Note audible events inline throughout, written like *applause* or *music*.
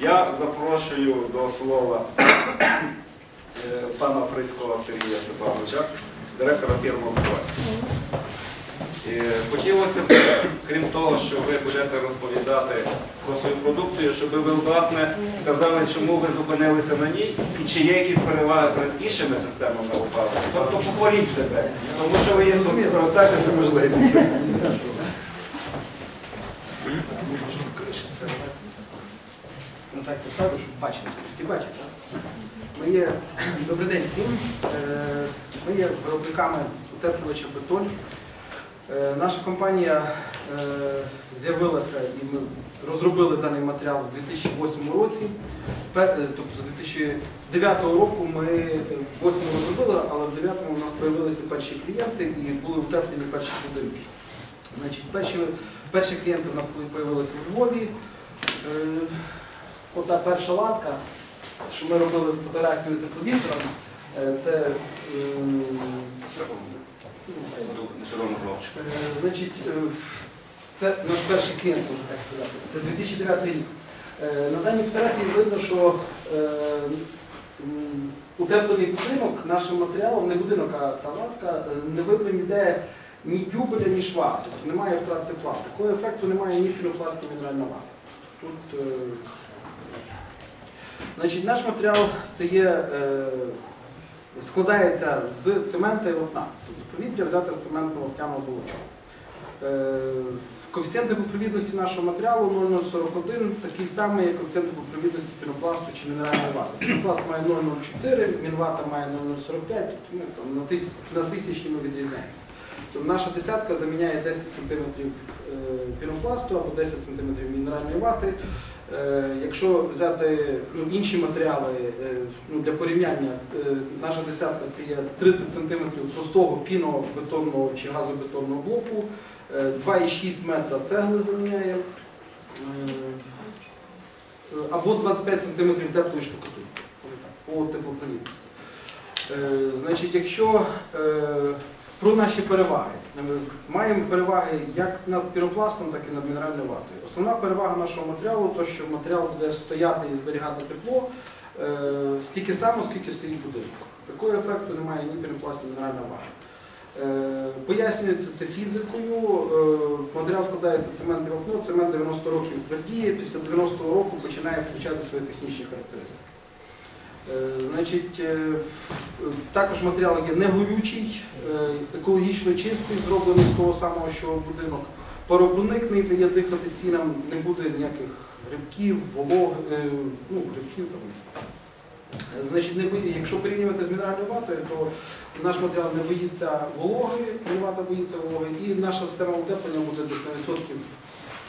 Я запрошую до слова е, пана Фрицького Сергія Степановича, директора фірми «Вдвоє». Е, Хотілося б, крім того, що ви будете розповідати про свою продукцію, щоб ви, власне, сказали, чому ви зупинилися на ній і чи є якісь переваги перед іншими системами опалення. Тобто похваліть себе, тому що ви є тут, скористайтеся можливістю. Так поставлю, щоб бачили всі. Бачать, так? Ми є, добрий день всім. Е, Ми є виробниками утеплювача бетон. Е, Наша компанія е, з'явилася і ми розробили даний матеріал у 2008 році. Тобто з 2009 року ми е, в 8 розробили, але в 9 у нас з'явилися перші клієнти і були утеплені перші будинки. Значить, перші, перші клієнти у нас з'явилися у Львові. Е, Ота перша латка, що ми робили фотографію тепловітром, е, це зловчик. Е, Значить, е, це наш перший клієнт, можна так сказати. Це 2009 рік. Е, На даній фотографії видно, що е, утеплений будинок нашим матеріалом, не будинок, а та латка, е, не видно ніде ні дюбеля, ні шва. Тобто немає втрат тепла. Такого ефекту немає ні пінопласту, мінеральна вата. Тут, е, значить, наш матеріал це є, е, складається з цемента і вапна. Тобто повітря взяте в цементну вапняну оболочку. Е, Коефіцієнт теплопровідності нашого матеріалу 0,041, такий самий, як коефіцієнт теплопровідності пінопласту чи мінеральної вати. Пінопласт має 0,04, мінвата має 0,045, тобто тисяч, на тисячні ми відрізняємося. Тобто наша десятка заміняє 10 см пінопласту або 10 см мінеральної вати. Е, Якщо взяти ну, інші матеріали е, ну, для порівняння, е, наша десятка це є 30 см простого пінобетонного чи газобетонного блоку, е, 2,6 метра цегли заміняє, е, або 25 см теплої штукатурки по теплопровідності. Е, Значить, якщо е, про наші переваги. Е, Маємо переваги як над пінопластом, так і над мінеральною ватою. Основна перевага нашого матеріалу то, що матеріал буде стояти і зберігати тепло е, стільки само, скільки стоїть будинок. Такого ефекту немає ні пінопласт, ні мінеральна вата. Е, Пояснюється це фізикою. Е, Матеріал складається цемент і вапно. Цемент 90 років твердіє, після 90-го року починає втрачати свої технічні характеристики. Е, Значить, е, також матеріал є негорючий, е, екологічно чистий, зроблений з того самого, що будинок. Паропроникний, дає дихати стінам, не буде ніяких грибків, волог, ну, грибків там. Значить, не бої- якщо порівнювати з мінеральною ватою, то наш матеріал не боїться вологи, вата боїться вологи, і наша система утеплення буде десь на відсотків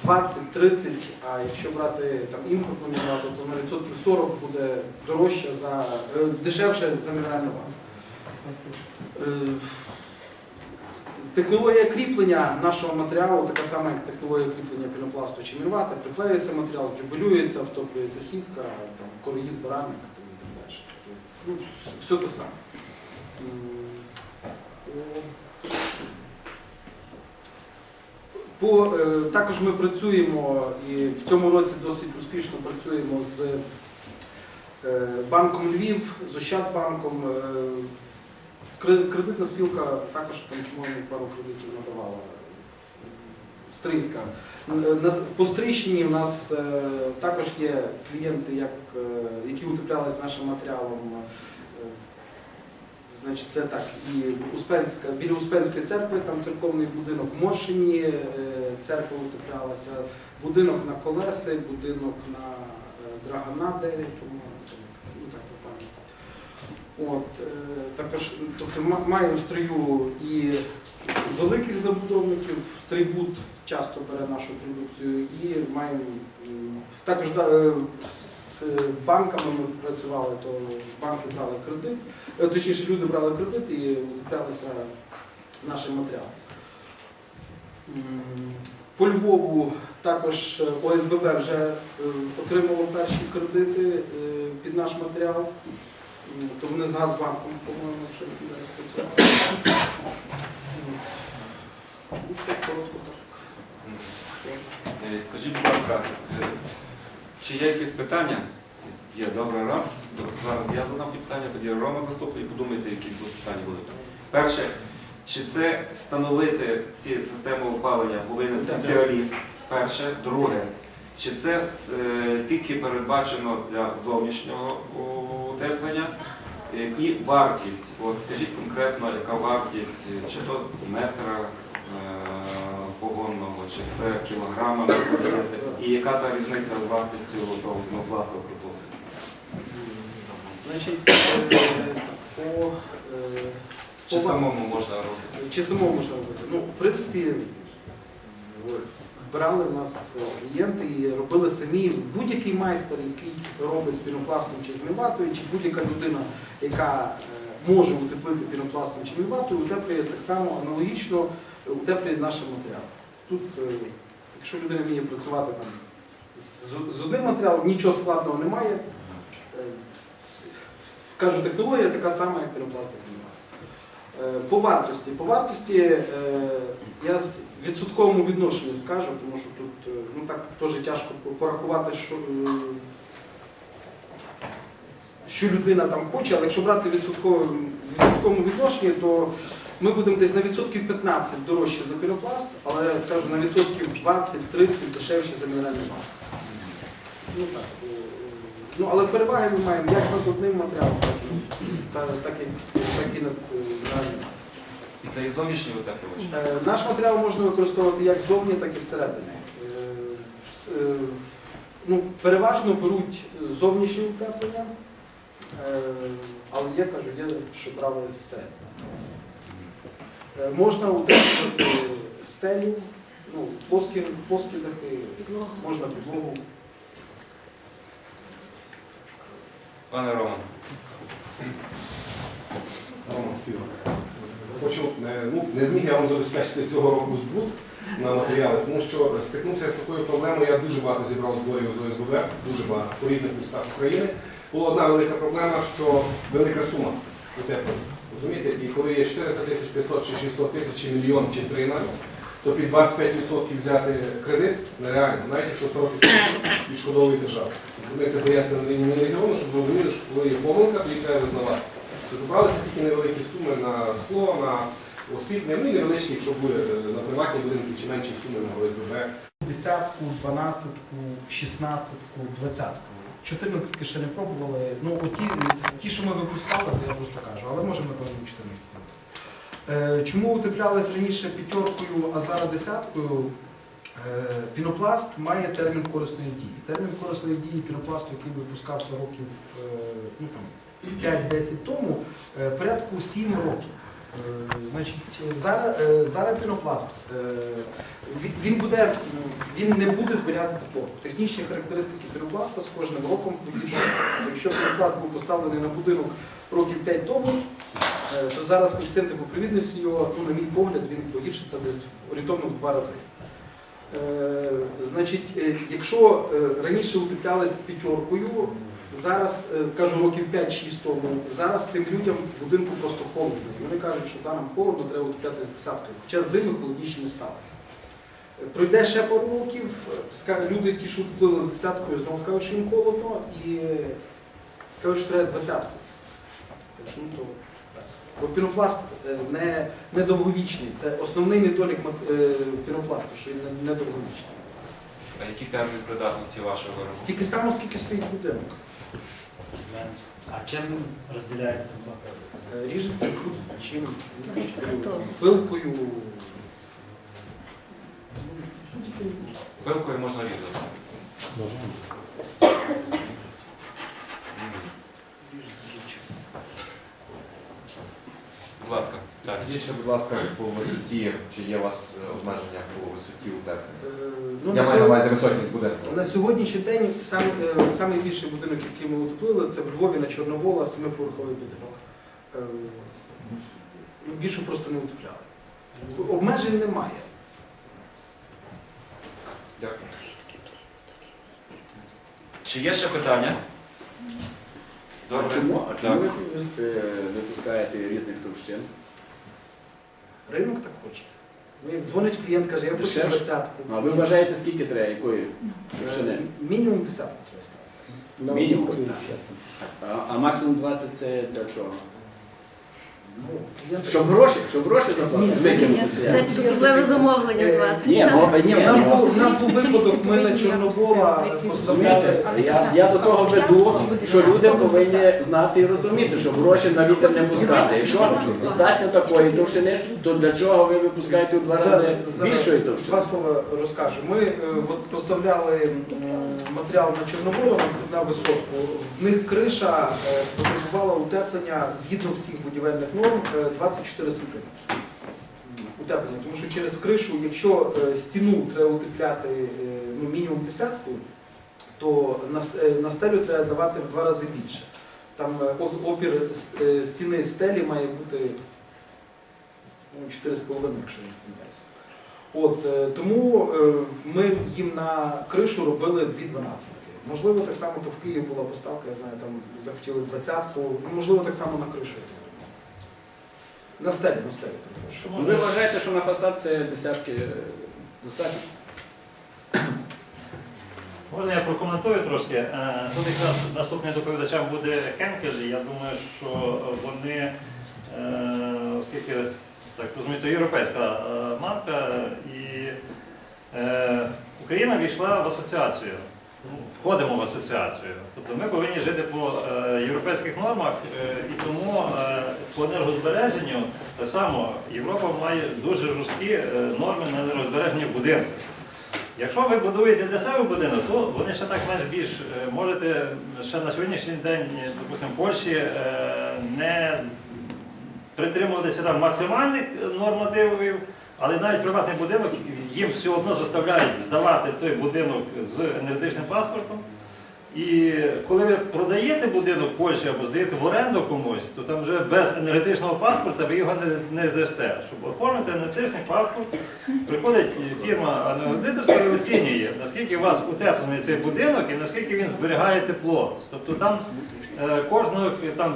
20-30, а якщо брати там імпортну мінералу, то на відсотків 40 буде дорожче за е, дешевше за мінеральну вату. Е, Технологія кріплення нашого матеріалу така сама, як технологія кріплення пінопласту чи мінвата. Приклеюється матеріал, дюбелюється, втоплюється сітка, там, короїд, баранник і так далі. Ну, все те саме. По, е, також ми працюємо і в цьому році досить успішно працюємо з е, банком Львів, з Ощадбанком. Е, Кредитна спілка також там, по-моєму, пару кредитів надавала. Стрийська. По Стрийщині в нас також є клієнти, як, які утеплялись нашим матеріалом. Значить, це так, і Успенська, біля Успенської церкви, там церковний будинок в Моршині, е, церква утеплялася, будинок на колеси, будинок на е, Драгана 9, тому, ну так. От, е, також тобто, маємо в строю і великих забудовників, стрийбуд часто бере нашу продукцію, і маємо також з банками ми працювали, то банки брали кредит, е, точніше люди брали кредит і утеплялися нашим матеріалом. По Львову також е, ОСББ вже е, отримало перші кредити е, під наш матеріал. То вони з Газбанком, по-моєму, якщо не працювали. Ну, все. Е, Скажіть, будь ласка, е, Чи є якісь питання? Є, добре, раз. Зараз я задам питання, тоді Рома виступить і подумайте, які будуть питання будуть. Перше, чи це встановити ці системи опалення повинен спеціаліст? Перше. Друге, чи це е, тільки передбачено для зовнішнього утеплення? Е, І вартість. От скажіть конкретно, яка вартість, чи то метра е, погонного, чи це кілограма на квадратmeter, і яка та різниця з вартістю пінопласту, припустимо? Значить, е, по, е, Чи самому можна робити? Чи самому можна робити? Ну, в принципі, брали в нас е, клієнти і робили самі. Будь-який майстер, який робить з пінопластом чи з міватою, чи будь-яка людина, яка е, може утеплити пінопластом чи міватою, утеплює так само аналогічно утеплює. Тут, е, якщо людина вміє працювати там, з, з одним матеріалом, нічого складного немає. Е, Кажу, технологія така сама, як пінопластик мівата. Е, По вартості. По вартості е, я з відсотковому відношенні скажу, тому що тут ну, так теж тяжко порахувати, що, що людина там хоче, але якщо брати відсотковому відношенні, то ми будемо десь на відсотків 15 дорожче за пінопласт, але кажу, на відсотків 20-30 дешевше за мінеральний пласт. Ну, так, е, ну, але переваги ми маємо як над одним матеріалом, так так і, так і над е, мінеральним. І це і зовнішній утеплювач? Е, Наш матеріал можна використовувати як ззовні, так і зсередини. Е, вс- е, Ну, переважно беруть зовнішнє утеплення, але є, кажу, є, що брали зсередини. Е, Можна утеплювати стелю, ну, плоскі, плоскі дахи, можна підлогу. Пане Роман. Рома Співак. Хочу, е, ну, не зміг я вам забезпечити цього року збут на матеріали, тому що стикнувся з такою проблемою, я дуже багато зібрав зборів з ОСББ, дуже багато, по різних містах України. Була одна велика проблема, що велика сума утеплення. Розумієте, і коли є 400 тисяч, 500 чи 600 тисяч, чи мільйон, чи три навіть, то під 25% взяти кредит нереально, навіть якщо 40 тисяч відшкодовує держава. Ми це пояснили на рівні регіону, щоб зрозуміли, що коли є помилка, то її треба визнавати. Зібралися тільки невеликі суми на скло, на освітлення, ну і невеличкі, якщо були е, на приватні будинки чи менші суми на ОСББ. Десятку, дванадцятку, шістнадцятку, двадцятку. Чотирнадцятки ще не пробували. Ну, оті, ті, що ми випускали, то я просто кажу, але можемо, напевно, чотирнадцятку. Е, Чому утеплялись раніше п'ятеркою, а зараз десяткою? Е, Пінопласт має термін корисної дії. Термін корисної дії пінопласту, який випускався років е, ну, 5-10 тому, е, порядку 7 років. Значить, зараз, е, зараз пінопласт. е, він- буде, він не буде зберігати тепло. Технічні характеристики пінопласта з кожним роком погіршуються. Якщо пінопласт був поставлений на будинок років 5 тому, е, то зараз коефіцієнт теплопровідності його, ну, на мій погляд, він погіршиться десь орієнтовно в два рази. Значить, якщо раніше утеплялись п'ятеркою, зараз, е, кажу, років 5-6 тому, зараз тим людям в будинку просто холодно. І вони кажуть, що да, нам холодно, треба утепляти з десяткою. Хоча зими холодніші не стали. Е, Пройде ще пару років, люди, ті, що утеплили з десяткою, знову скажуть, що їм холодно, і скажуть, що треба двадцятку. Так ну, то. Бо пінопласт е, не, не довговічний. Це основний недолік пінопласту, що він не, довговічний. А який термін придатності вашого? Стільки само, скільки стоїть будинок. А чим розділяють там? Е, Ріжеться тут чим пилкою. Пилкою можна різати. Ласка. Скажіть ще, будь ласка, по висоті, чи є у вас е, обмеження по висоті? Е, ну, Я на маю на увазі висотність будинку. На сьогоднішній день сам, е, самий більший будинок, який ми утеплили, це в Львові на Чорновола, семиповерховий будинок. Е, Більше просто не утепляли. Обмежень немає. Дякую. Чи є ще питання? Добре. А чому, а чому ви не пускаєте різних товщин? Ринок так хоче. Ну, як дзвонить клієнт, каже, я хочу Дешевше? двадцятку. А ви вважаєте, скільки треба, якої товщини? Е, Мінімум десятку треба ставити. Мінімум. А, а максимум 20 це для чого? Щоб гроші, щоб гроші заплатити. Це під особливе замовлення 20. Ні, ну, ні, У нас ну, був, у нас був випадок, ми на Чорновола поставляли. Розумієте? Я, я до того веду, що люди повинні знати і розуміти, що гроші на вітер не пускати. Якщо достатньо такої товщини, то для чого ви випускаєте у два рази Зараз- більшої Два слова розкажу. Ми е, от поставляли м, матеріал на Чорноволу на висотку. В них криша е, потребувала утеплення згідно всіх будівельних норм е, 24 см. Утеплення, тому що через кришу, якщо е, стіну треба утепляти е, ну, мінімум десятку, то е, на стелю треба давати в два рази більше. Там опір стіни стелі має бути ну, 4,5, якщо не помиляюся. От, тому ми їм на кришу робили 2,12. Можливо, так само то в Києві була поставка, я знаю, там захотіли двадцятку, ну, можливо, так само на кришу. На стелі, на стелі, перепрошую. Ну, Ви вважаєте, що на фасад це десятки достатньо? Можна я прокоментую трошки. Е, Тут якраз наступним доповідачем буде Хенкель. Я думаю, що вони, е, оскільки так розумію, то європейська е, марка, і Україна війшла в асоціацію. Входимо в асоціацію. Тобто ми повинні жити по е, європейських нормах, е, і тому е, по енергозбереженню так само Європа має дуже жорсткі норми на енергозбереження будинків. Якщо ви будуєте для себе будинок, то вони ще так менш більш можете ще на сьогоднішній день, допустимо, Польщі не притримуватися там максимальних нормативів, але навіть приватний будинок їм все одно заставляють здавати той будинок з енергетичним паспортом. І коли ви продаєте будинок Польщі або здаєте в оренду комусь, то там вже без енергетичного паспорта ви його не, не здасте. Щоб оформити енергетичний паспорт, приходить фірма енергетична і оцінює, наскільки у вас утеплений цей будинок і наскільки він зберігає тепло. Тобто там е, кожного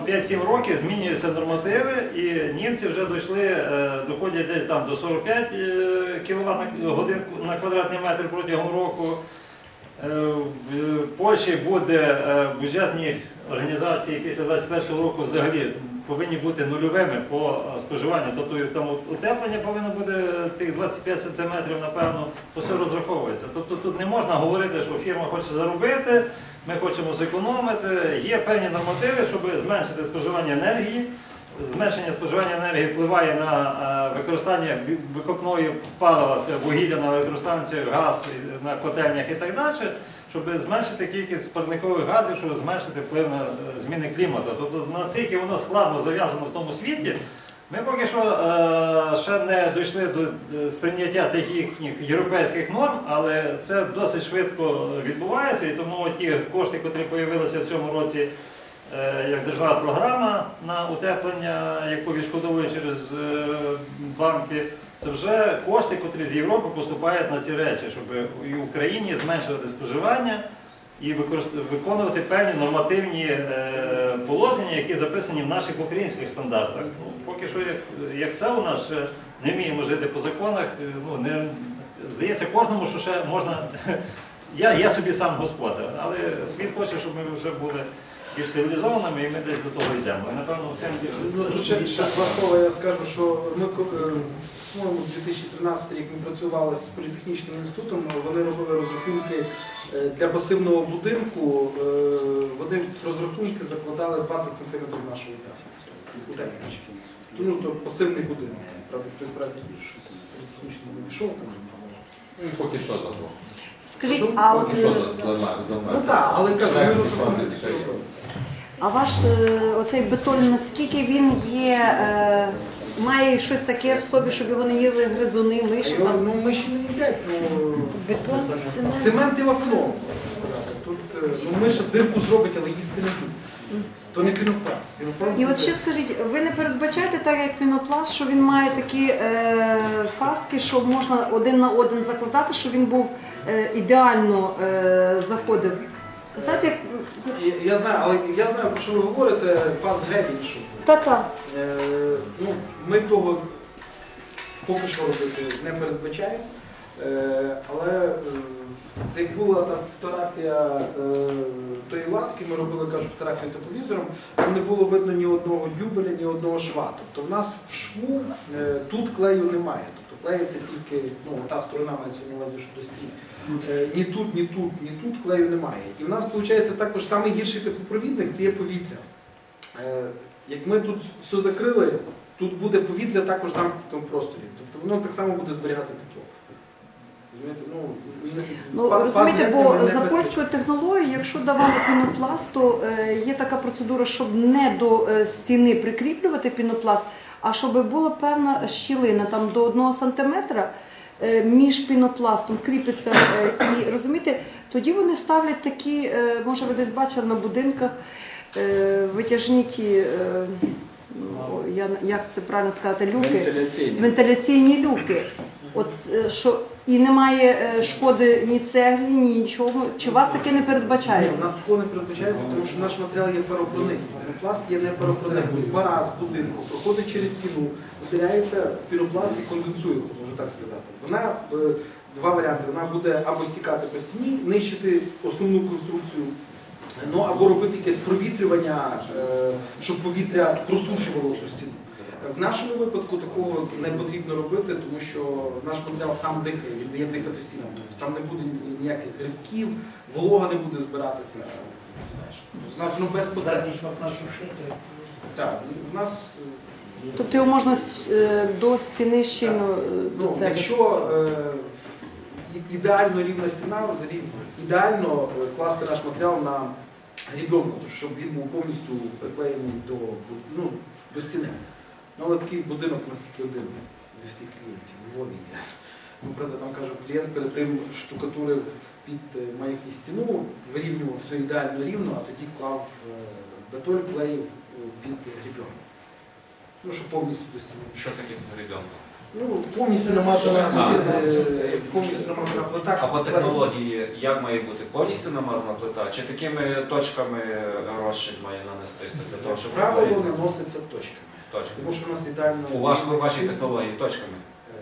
5-7 років змінюються нормативи, і німці вже дійшли, е, доходять десь там до 45 кВт на на квадратний метр протягом року. Е, В Польщі буде е, бюджетні організації після 21 року взагалі повинні бути нульовими по е, споживанню. Тобто там утеплення повинно бути тих 25 сантиметрів, напевно, то все розраховується. Тобто тут не можна говорити, що фірма хоче заробити, ми хочемо зекономити. Є певні нормативи, щоб зменшити споживання енергії. Зменшення споживання енергії впливає на е, використання викопної палива, це вугілля на електростанціях, газ на котельнях і так далі, щоб зменшити кількість парникових газів, щоб зменшити вплив на е, зміни клімату. Тобто настільки воно складно зав'язано в тому світі. Ми поки що е, ще не дійшли до сприйняття тих їхніх європейських норм, але це досить швидко відбувається, і тому ті кошти, які з'явилися в цьому році як державна програма на утеплення, яку відшкодовує через е, банки, це вже кошти, котрі з Європи поступають на ці речі, щоб і в Україні зменшувати споживання і виконувати певні нормативні е, положення, які записані в наших українських стандартах. Ну, поки що, як, як все у нас не вміємо жити по законах, е, ну, не, здається кожному, що ще можна. *laughs* Я, я собі сам господар, але світ хоче, щоб ми вже були більш цивілізованими, і ми десь до того йдемо. І, напевно, Ну, тут ще, ще два слова я скажу, що ми ко- е, по-моєму, 2013 рік ми працювали з політехнічним інститутом, вони робили розрахунки е, для пасивного будинку, е, вони в розрахунки закладали 20 см нашого утеплення. Ну, то пасивний будинок. Правда, той проект щось політехнічно не пішов. Ну, Поки що за. Скажіть, а от е, Ну так, але кажу, ми а ваш е, оцей бетон, наскільки він є, е, має щось таке в собі, щоб його не їли гризуни, миші? Його, там? Ну, ми ще не їдять, ну, Бетон, цемент. І вапно. Тут е, ну, ми ще дирку зробить, але їсти не будуть. То не пінопласт. Пінопласт І от ще скажіть, ви не передбачаєте так, як пінопласт, що він має такі е, фаски, що можна один на один закладати, щоб він був е, ідеально е, заходив? Знаєте, як Я, я знаю, але я знаю, про що ви говорите, пас гребінь, що. та-та. Е, ну, ми того поки що робити не передбачає. Е, Але е, як була та фотографія е, тої латки, ми робили кажу, фотографію тепловізором, там не було видно ні одного дюбеля, ні одного шва. Тобто в нас в шву е, тут клею немає. Тобто клеїться тільки ну, та сторона мається на увазі, що до стіни. Е, Ні тут, ні тут, ні тут клею немає. І в нас виходить також найгірший теплопровідник це є повітря. Е, Як ми тут все закрили, тут буде повітря також замкнутому просторі. Тобто воно так само буде зберігати? Ну, Ну, розумієте, бо за польською технологією, якщо давали пінопласт, то е, є така процедура, щоб не до е, стіни прикріплювати пінопласт, а щоб була певна щілина там до 1 сантиметра е, між пінопластом кріпиться. І розумієте, тоді вони ставлять такі, може ви десь бачили на будинках, витяжні ті, ну, я, як це правильно сказати, люки Вентиляційні. вентиляційні люки. От що і немає е, шкоди ні цеглі, ні нічого. Чи вас таке не Ні, у нас такого не передбачається, тому що наш матеріал є паропроникний. Пінопласт є не паропроникний. Пара з будинку проходить через стіну, виділяється пінопласт і конденсується, можу так сказати. Вона е, два варіанти. Вона буде або стікати по стіні, нищити основну конструкцію. Ну або робити якесь провітрювання, е, щоб повітря просушувало ту стіну. В нашому випадку такого не потрібно робити, тому що наш матеріал сам дихає, він дає дихати стінам. Тобто там не буде ніяких грибків, волога не буде збиратися. У нас воно без потреб. Так, в нас е, Тобто його можна е, до стіни щільно е, до Ну, якщо е, ідеально рівна стіна, взагалі ідеально е, класти наш матеріал на грібенку, щоб він був повністю приклеєний до, ну, до стіни. Ну, але такий будинок у нас тільки один зі всіх клієнтів, Львові є. Ну, правда, там каже, клієнт перед тим штукатурив під е, стіну, вирівнював все ідеально рівно, а тоді клав е, бетон, клеїв е, від грібенку. Ну, щоб повністю до стіни. Що таке гребенка? Ну, повністю намазана повністю намазана плита. А по технології як має бути? Повністю намазана плита? Чи такими точками розчин має нанестися для того, щоб Правило наноситься точками. Точками? Тому що у нас ідеально. У ваш, у вашій технології точками? Е,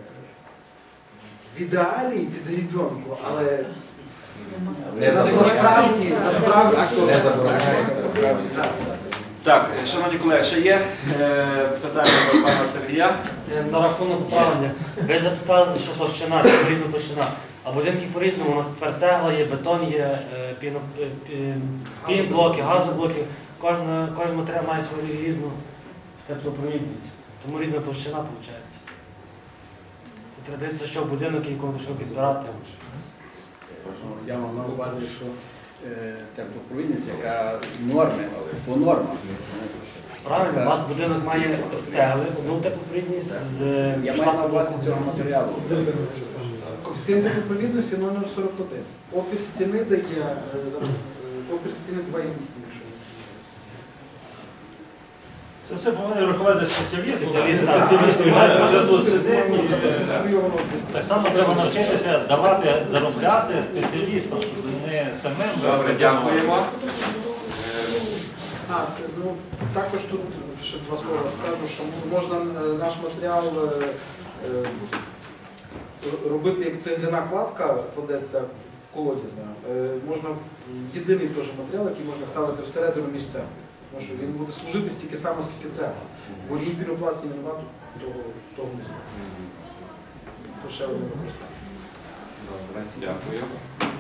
В ідеалі під грібенку, але Не насправді, насправді Не забороняється. Так. Так, шановні колеги, ще є е, питання до пана Сергія. Е, На рахунок правильня. Ви запитали, що товщина, чи різна товщина. А будинки по-різному. У нас тепер цегла є, бетон є, е, піно, е, пі- пінблоки, газоблоки. Кожна, кожен матеріал має свою різну теплопровідність. Тому різна товщина виходить. Треба дивитися, що будинок і кому що підбирати. Я мав на увазі, що е, теплопровідність, яка норми, але по нормах. Правильно, у вас будинок має з цегли, одну теплопровідність з е, Я маю на увазі цього матеріалу. Коефіцієнт відповідності номер 41. Опір стіни дає е, зараз е, опір стіни 2,8, якщо Це все повинен рахувати спеціаліст. Спеціаліст, так. Вже, тут сидить. е, само треба навчитися давати, заробляти спеціалістам, щоб не самим. Добре, дякуємо. А, ну, також тут ще два слова скажу, що можна е, наш матеріал е, е, робити як цегляна кладка, кладеться колодязна. Е, Можна в єдиний теж матеріал, який можна ставити всередину місця. Тому що він буде служити стільки само, скільки цегла. Бо ні пінопласт, ні нема того, того не зробить. То ще одне використання. Добре, дякую.